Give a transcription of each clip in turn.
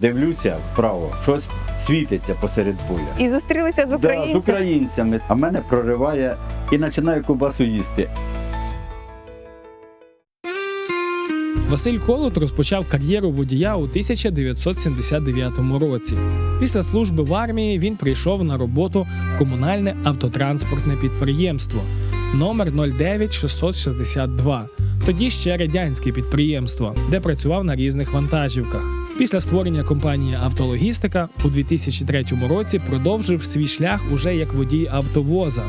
Дивлюся вправо, щось світиться посеред поля. І зустрілися з Да, з українцями. А мене прориває і починаю кубасу їсти. Василь Колот розпочав кар'єру водія у 1979 році. Після служби в армії він прийшов на роботу в комунальне автотранспортне підприємство номер 09662. Тоді ще радянське підприємство, де працював на різних вантажівках. Після створення компанії Автологістика у 2003 році продовжив свій шлях уже як водій автовоза.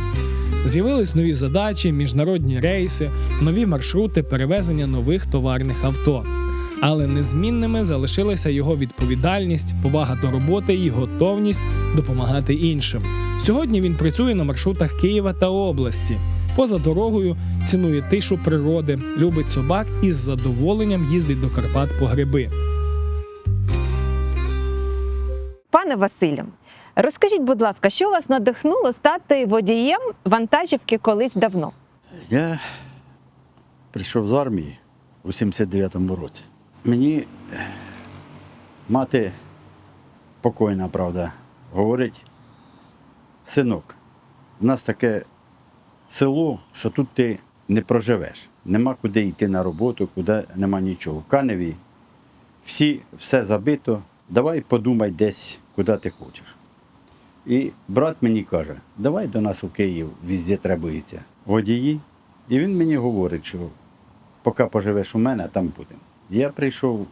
З'явились нові задачі, міжнародні рейси, нові маршрути перевезення нових товарних авто. Але незмінними залишилася його відповідальність, повага до роботи і готовність допомагати іншим. Сьогодні він працює на маршрутах Києва та області. Поза дорогою цінує тишу природи, любить собак і з задоволенням їздить до Карпат по гриби. Пане Василю, розкажіть, будь ласка, що вас надихнуло стати водієм вантажівки колись давно? Я прийшов з армії у 79-му році. Мені мати покойна, правда, говорить, синок, в нас таке село, що тут ти не проживеш. Нема куди йти на роботу, куди нема нічого. В Каневі всі, все забито, давай подумай десь, куди ти хочеш. І брат мені каже, давай до нас у Київ, везде требується водії. І він мені говорить, що поки поживеш у мене, там будемо. Я прийшов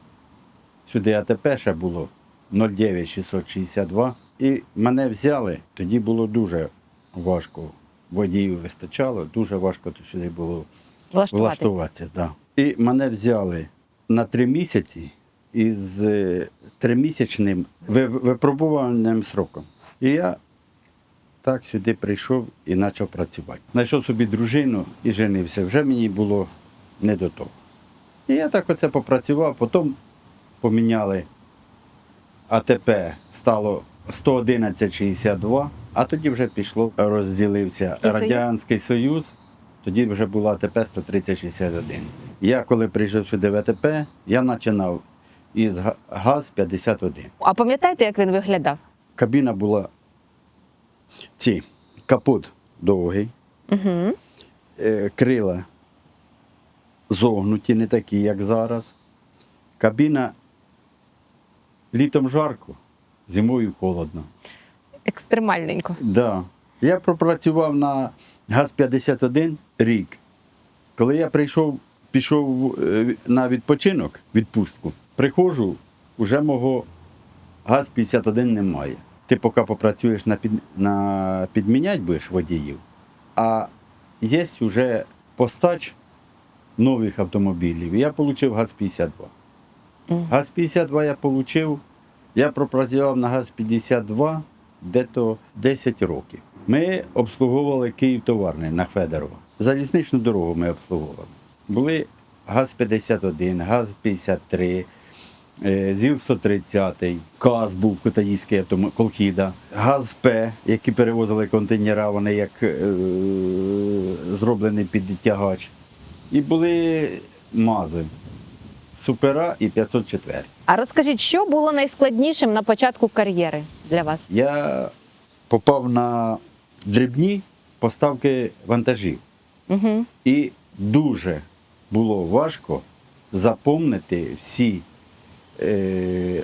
сюди, АТП ще було 09662, і мене взяли. Тоді було дуже важко. Водіїв вистачало, дуже важко сюди було Влаштуватися. влаштуватися. Да. І мене взяли на три місяці із е, тримісячним ви- випробувальним сроком. І я так сюди прийшов і почав працювати. Знайшов собі дружину і женився. Вже мені було не до того. І я так оце попрацював, потім поміняли АТП стало 111,62, а тоді вже пішло, розділився Радянський Союз, тоді вже було АТП 13061. Я коли прийшов сюди в АТП, я починав із га- ГАЗ-51. А пам'ятаєте, як він виглядав? Кабіна була ці, капот довгий, Угу. е, крила зогнуті, не такі, як зараз. Кабіна літом жарко, зимою холодно. Екстремальненько. Да. Я пропрацював на ГАЗ-51 рік. Коли я прийшов, пішов е, на відпочинок, відпустку, приходжу, вже мого ГАЗ-51 немає. Ти поки попрацюєш на, під, на підмінять будеш водіїв, а є вже постач нових автомобілів. Я отримав ГАЗ-52. ГАЗ-52 я отримав, я пропрацював на ГАЗ-52 дето 10 років. Ми обслуговували Київ товарний на Федорова. Залізничну дорогу ми обслуговували. Були ГАЗ-51, ГАЗ-53, е, ЗІЛ-130, КАЗ був Кутаїський Колхіда, ГАЗ-П, які перевозили контейнера, вони як е, зроблений під тягач. І були МАЗи, Супера і 504. А розкажіть, що було найскладнішим на початку кар'єри для вас? Я попав на дрібні поставки вантажів. Угу. І дуже було важко запомнити всі е,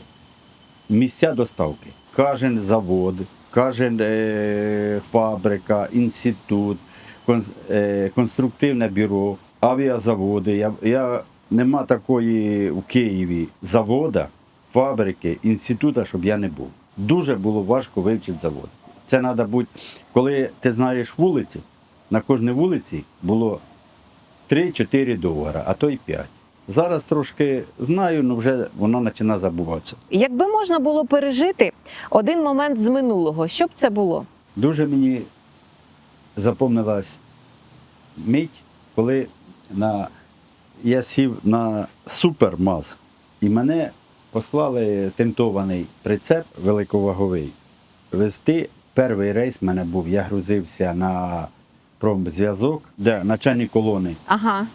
місця доставки. Кожен завод, кожен е, фабрика, інститут, конс, е, конструктивне бюро, авіазаводи. Я, я, нема такої в Києві завода, фабрики, інститута, щоб я не був. Дуже було важко вивчити завод. Це треба бути, коли ти знаєш вулицю, на кожній вулиці було 3-4 договора, а то й 5. Зараз трошки знаю, але вже воно починає забуватися. Якби можна було пережити один момент з минулого, що б це було? Дуже мені запомнилась мить, коли на... я сів на супермаз, і мене послали тентований прицеп великоваговий вести. Перший рейс в мене був, я грузився на промзв'язок, де начальник колони. Ага.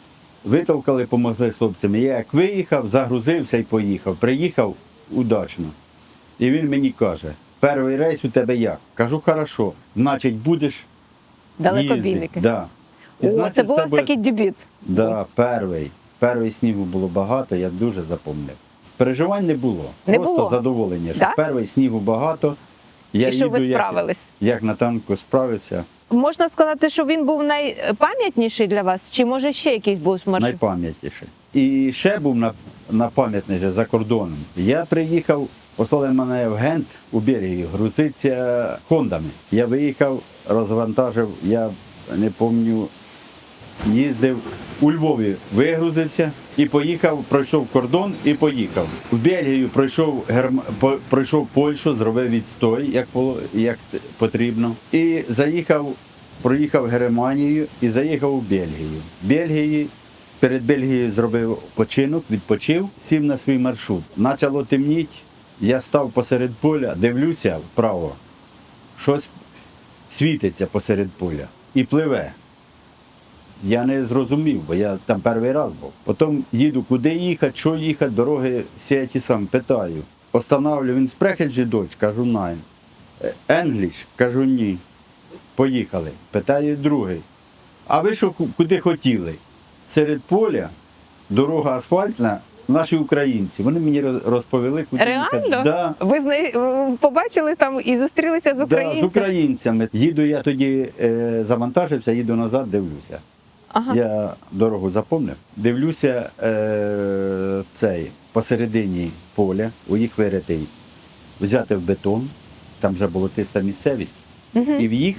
Витовкали, помогли хлопцям. Я як виїхав, загрузився і поїхав. Приїхав удачно. І він мені каже: перший рейс у тебе як? Кажу, хорошо, значить, будеш Далекобійники. Да. О, значить, це був буде- такий дебют. Да, перший. Перший снігу було багато, я дуже запомнив. Переживань не було. Не Просто було? задоволення, що Да? перший снігу багато. Я І що ви їду, як- Як, на танку справився, Можна сказати, що він був найпам'ятніший для вас, чи може ще якийсь був маршрут? найпам'ятніше. І ще був на, на пам'ятніше за кордоном. Я приїхав, послали мене в Гент у Бельгію, грузиться хондами. Я виїхав, розвантажив, я не пам'ятаю, їздив у Львові, вигрузився і поїхав, пройшов кордон і поїхав. В Бельгію пройшов Герм... пройшов Польщу, зробив відстой, як було, як потрібно. І заїхав, проїхав Германію і заїхав у Бельгію. Бельгії перед Бельгією зробив починок, відпочив, сів на свій маршрут. Почало темніти, я став посеред поля, дивлюся вправо, щось світиться посеред поля і пливе. Я не зрозумів, бо я там перший раз був. Потім їду, куди їхати, що їхати, дороги всі ті самі питаю. Останавлю, він спрехить же дощ, кажу найн. Енгліш, кажу ні. Поїхали. Питаю другий. А ви що куди хотіли? Серед поля, дорога асфальтна, наші українці. Вони мені розповіли, куди. Реально? Да. Ви зна... побачили там і зустрілися з Да, з українцями. Їду я тоді е, завантажився, їду назад, дивлюся. Ага. Я дорогу запомнив. Дивлюся е, цей посередині поля, у їх виритий, взяти в бетон, там вже болотиста місцевість, і в їх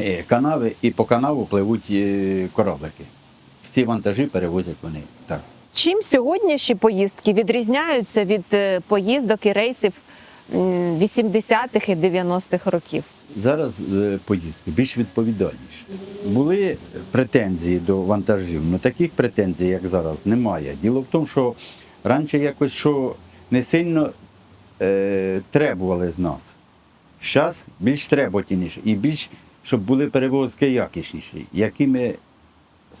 е, канави, і по канаву пливуть е, кораблики. Всі вантажі перевозять вони. Так. Чим сьогоднішні поїздки відрізняються від е, поїздок і рейсів 80-х і 90-х років? Зараз е, поїздки більш відповідальніші. Були претензії до вантажів, але таких претензій, як зараз, немає. Діло в тому, що раніше якось що не сильно е, требували з нас. Зараз більш требовательніше і більш, щоб були перевозки якісніші, які ми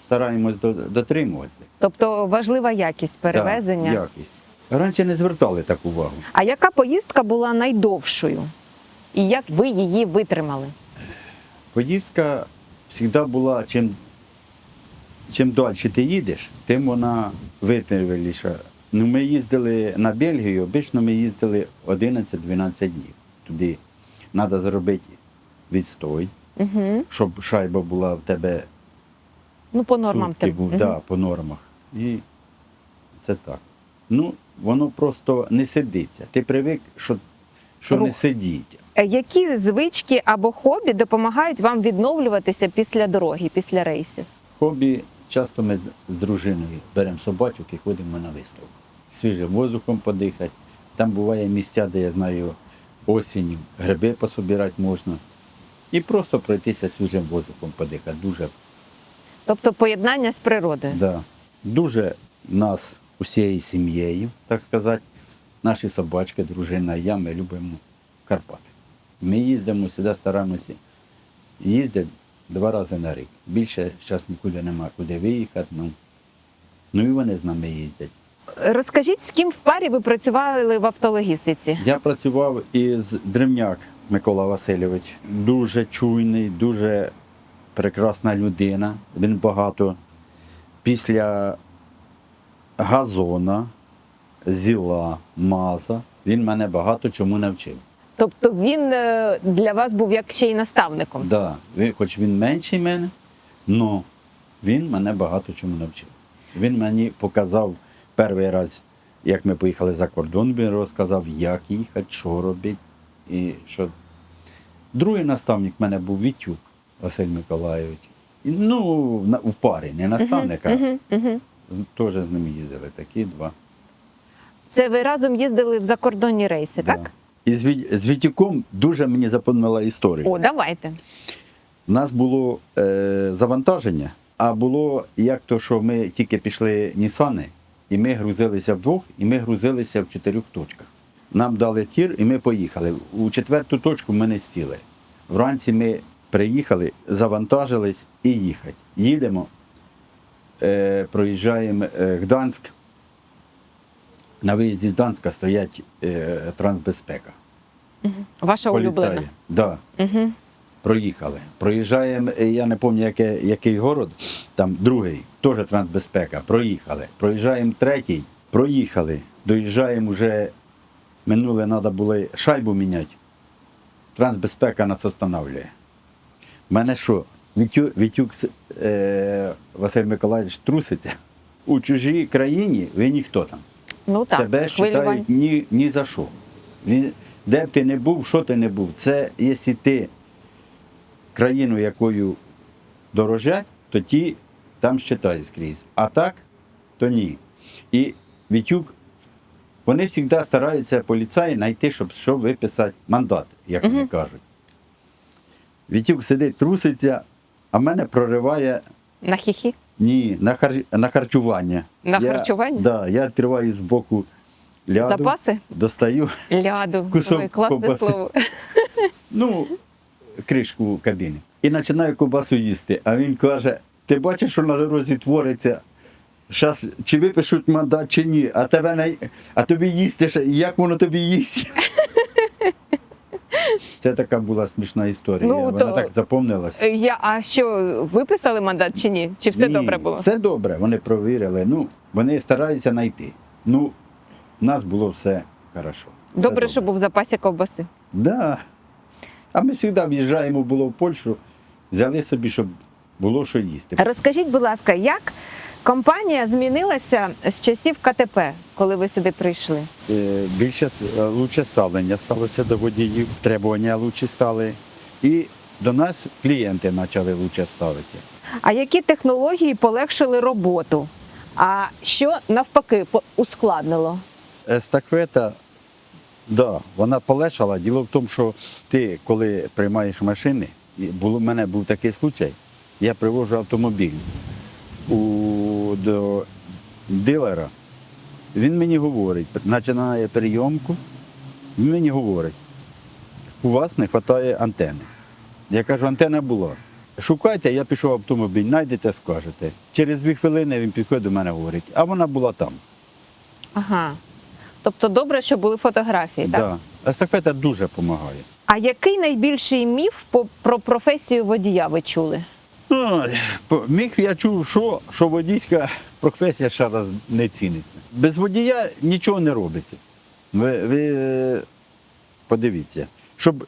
стараємось до- дотримуватися. Тобто важлива якість перевезення. Так, якість. Раніше не звертали таку увагу. А яка поїздка була найдовшою? І як ви її витримали? Поїздка завжди була, чим, чим далі ти їдеш, тим вона витриваліша. Ну, ми їздили на Бельгію, обично ми їздили 11-12 днів. Туди треба зробити відстой, Угу. щоб шайба була в тебе Ну, по нормам сутки був, Мгм. да, по нормах. І це так. Ну, воно просто не сидиться. Ти привик, що, що не сидіть. Е, Які звички або хобі допомагають вам відновлюватися після дороги, після рейсів? Хобі часто ми з- дружиною беремо собачок і ходимо на виставку. Свіжим воздухом подихати. Там буває місця, де я знаю осінню, гриби пособирати можна. І просто пройтися свіжим воздухом подихати. Дуже, Тобто поєднання з природою. да. дуже нас усією сім'єю, так сказати, наші собачки, дружина і я, ми любимо Карпати. Ми їздимо сюди, стараємося їздити два рази на рік. Більше зараз нікуди нема куди виїхати. Ну, ну і вони з нами їздять. Розкажіть, з ким в парі ви працювали в автологістиці? Я працював із Древняк Микола Васильович. Дуже чуйний, дуже прекрасна людина. Він багато після газона, зіла, маза. Він мене багато чому навчив. Тобто він е, для вас був як ще й наставником. Да, хоч він менший мене, але він мене багато чому навчив. Він мені показав перший раз, як ми поїхали за кордон, він розказав, як їхати, що робити. І що... Другий наставник в мене був Вітюк Василь Миколайович. Ну, у парі, не наставник, а теж з ним їздили. Такі два. Це ви разом їздили в закордонні рейси, Да. так? І з, Ві- з Вітюком дуже мені запомнила історія. О, давайте. У нас було е, завантаження, а було як то, що ми тільки пішли Нісани, і ми грузилися вдвох, і ми грузилися в чотирьох точках. Нам дали тір, і ми поїхали. У четверту точку ми не сіли. Вранці ми приїхали, завантажились і їхати. Їдемо, проїжджаємо е, Гданськ. На виїзді з Данська стоять е, трансбезпека. Ваша улюблена. Да. Угу. Проїхали. Проїжджаємо, е, я не пам'ятаю, який город, там другий, теж трансбезпека. Проїхали. Проїжджаємо третій, проїхали. Доїжджаємо вже минуле, треба було шайбу міняти. Трансбезпека нас останавливає. Мене що, Вітю, Вітюк е, Василь Миколаївич труситься. У чужій країні ви ніхто там. Ну так, Тебе вважають ні, ні за що. Він, де б ти не був, що ти не був. Це якщо ти країну, якою дорожать, то ті там щитають скрізь. А так, то ні. І Вітюк, вони завжди стараються поліцаї знайти, щоб що виписати мандат, як вони Мгм. кажуть. Вітюк сидить, труситься, а мене прориває На хіхі. ні, на, хар... на харчування. На я, харчування? Да, я відкриваю з боку ляду, Запаси? достаю, Ляду. Кусок Ой, класне ковбаси. слово. ну, кришку кабіни. І починаю ковбасу їсти. А він каже: ти бачиш, що на дорозі твориться? Щас, чи випишуть мандат, чи ні, а тебе не... а тобі їсти як воно тобі їсть? Це така була смішна історія. Ну, Вона то- так запомнилась. Е, Я, а що, виписали мандат чи ні? Чи все Ні, добре було? Все добре, вони провірили. Ну, вони стараються знайти. Ну, у нас було все хорошо. Все Добре, що був в запасі ковбаси. Да. А ми завжди в'їжджаємо було в Польщу, взяли собі, щоб було що їсти. Розкажіть, будь ласка, як компанія змінилася з часів КТП, коли ви сюди прийшли? Е, Більше е, лучше ставлення сталося до водіїв, требування лучше стали. І до нас клієнти почали лучше ставитися. А які технології полегшили роботу? А що навпаки ускладнило? Естафета, да, вона полегшала. Діло в тому, що ти, коли приймаєш машини, було, в мене був такий случай, я привожу автомобіль у, до дилера, він мені говорить, починає прийомку, він мені говорить, у вас не вистачає антени. Я кажу, антена була. Шукайте, я пішов в автомобіль, знайдете, скажете. Через дві хвилини він підходить до мене говорить, а вона була там. Ага. Тобто добре, що були фотографії, так? Да. Естафета дуже допомагає. А який найбільший міф про професію водія ви чули? По- Міг я чув, що, що водійська професія ще раз не ціниться. Без водія нічого не робиться. Ви, ви е, подивіться, щоб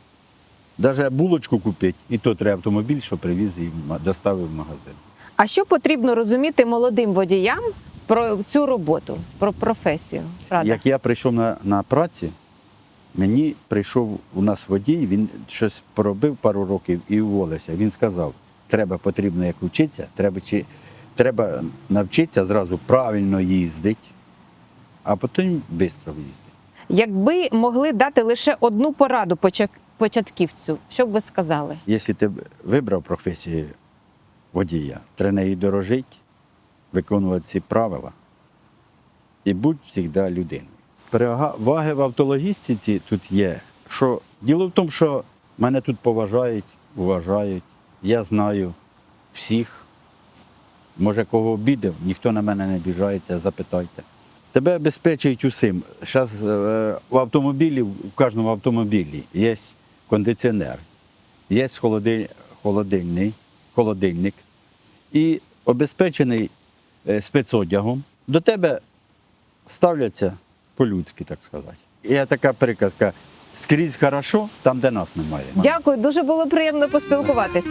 навіть булочку купити, і то треба автомобіль, що привіз і доставив в магазин. А що потрібно розуміти молодим водіям про цю роботу, про професію? Рада. Як я прийшов на, на праці, мені прийшов у нас водій, він щось поробив пару років і уволився. Він сказав, треба потрібно як вчитися, треба, чи, треба навчитися зразу правильно їздити, а потім швидко їздити. Якби могли дати лише одну пораду початківцю, що б ви сказали? Якщо ти вибрав професію водія, треба нею дорожити, виконувати ці правила і будь завжди людиною. Переваги в автологістиці тут є, що діло в тому, що мене тут поважають, уважають, я знаю всіх. Може, кого обідав, ніхто на мене не обіжається, запитайте. Тебе безпечують усім. Зараз в автомобілі, в кожному автомобілі є кондиціонер, є холодильний, холодильник і обезпечений е, спецодягом. До тебе ставляться по-людськи, так сказати. Є така приказка: скрізь хорошо, там, де нас немає. Дякую, дуже було приємно поспілкуватися.